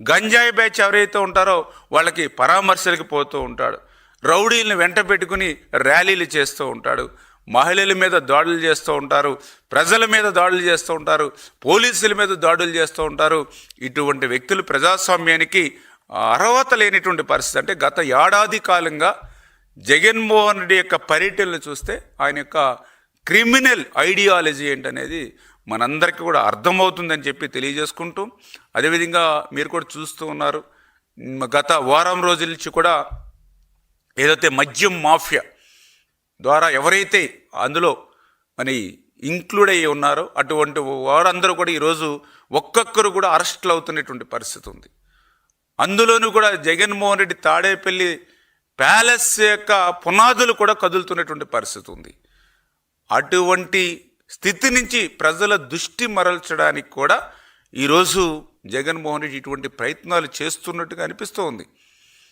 గంజాయి బ్యాచ్ ఎవరైతే ఉంటారో వాళ్ళకి పరామర్శలకు పోతూ ఉంటాడు. రౌడీలను వెంట పెట్టుకుని ర్యాలీలు చేస్తూ ఉంటాడు. మహిళల మీద దాడులు చేస్తూ ఉంటారు. ప్రజల మీద దాడులు చేస్తూ ఉంటారు. పోలీసుల మీద దాడులు చేస్తూ ఉంటారు. ఇటువంటి వ్యక్తులు ప్రజాస్వామ్యానికి అర్హత లేనిటువంటి పరిస్థితి. అంటే గత ఏడాది కాలంగా జగన్మోహన్ రెడ్డి యొక్క పర్యటనలు చూస్తే ఆయన యొక్క క్రిమినల్ ఐడియాలజీ ఏంటనేది మనందరికీ కూడా అర్థమవుతుందని చెప్పి తెలియజేసుకుంటూ అదేవిధంగా మీరు కూడా చూస్తూ ఉన్నారు గత వారం రోజుల నుంచి కూడా ఏదైతే మద్యం మాఫియా ద్వారా ఎవరైతే అందులో మరి ఇంక్లూడ్ అయ్యి ఉన్నారో అటువంటి వారందరూ కూడా ఈరోజు ఒక్కొక్కరు కూడా అరెస్టులు అవుతున్నటువంటి పరిస్థితి ఉంది. అందులోనూ కూడా జగన్మోహన్ రెడ్డి తాడేపల్లి ప్యాలెస్ యొక్క పునాదులు కూడా కదులుతున్నటువంటి పరిస్థితి ఉంది. అటువంటి స్థితి నుంచి ప్రజల దృష్టి మరల్చడానికి కూడా ఈరోజు జగన్మోహన్ రెడ్డి ఇటువంటి ప్రయత్నాలు చేస్తున్నట్టుగా అనిపిస్తోంది.